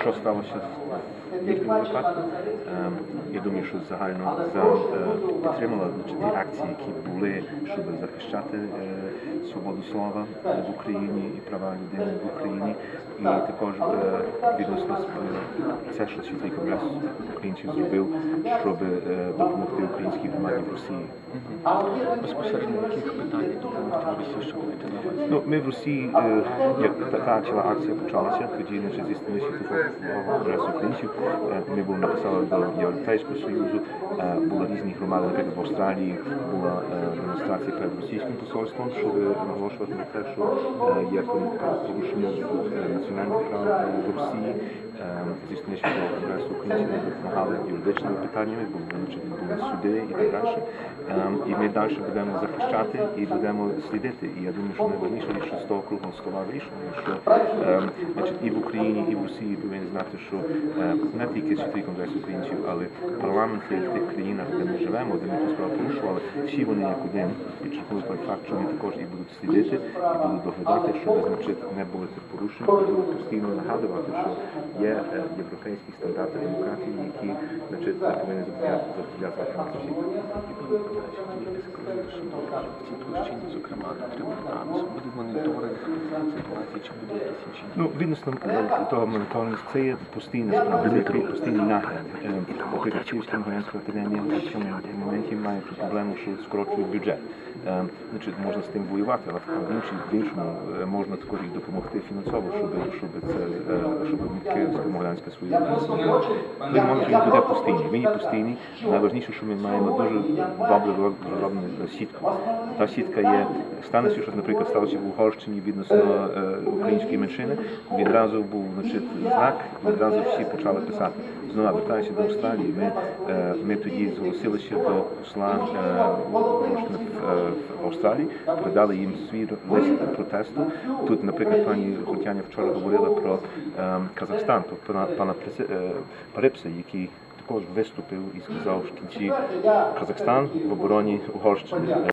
Що сталося в їхньому випадку? Е, Я думаю, що загально за е, підтримала ті акції, які були, щоб захищати е, свободу слова в Україні і права людини в Україні, і також е, відносно е, це, що світовий конгрес українців зробив, щоб е, допомогти українській громаді в Росії. Безпосередньо яких питань допомогти Росії, що маєте на увазі? Ну, ми в Росії, е, як та, ціла акція почалася, тоді значить, зі сторони світового конгресу українців ми були написали до Європейського Союзу, були різні громади, наприклад, в Австралії була демонстрація перед російським посольством, щоб наголошувати на те, що є порушення е, національних світового конгресу українців ми допомагали юридичними питаннями, бо були суди і так далі. Е, І ми далі будемо захищати і будемо слідити. І я думаю, що найважливіше, що з того круглого стола вийшло, що е, значить, і в Україні, і в Росії повинні знати, що е, не тільки світовий конгрес українців, але парламенти в тих країнах, де ми живемо, де ми цю справу порушували, всі вони як один підчеркнули той факт, що вони також і будуть слідити, і будуть доглядати, щоб значить, не було цих порушень, і будуть постійно нагадувати, що є е, європейські стандарти демократії, які значить, не повинні зобов'язувати нас всіх. В цій площині, зокрема, дотримання прав свободи моніторинг ситуації, чи буде якісь інші? Ну, відносно е, того моніторингу, це є постійна справа, це є постійний нагляд. Київська Могилянська академія в цьому моменті має ту проблему, що скорочують бюджет. Е, Значить, можна з тим воювати, але в іншому, в іншому е, можна також і допомогти фінансово, щоб, щоб це е, щоб Київська Могилянська свою той моніторинг буде постійний. Він є постійний. Найважливіше, що ми маємо дуже добре розроблену сітку. Та сітка є станеться, що, наприклад, сталося в Угорщині відносно української меншини. Відразу був значить, знак, відразу всі почали писати. Знову вертаюся до Австралії. Ми, е, ми тоді зголосилися до посла е, в, е, Австралії, передали їм свій лист протесту. Тут, наприклад, пані Хотяня вчора говорила про е, Казахстан, про пана, е, Парипса, який також виступив і сказав в кінці Казахстан в обороні Угорщини.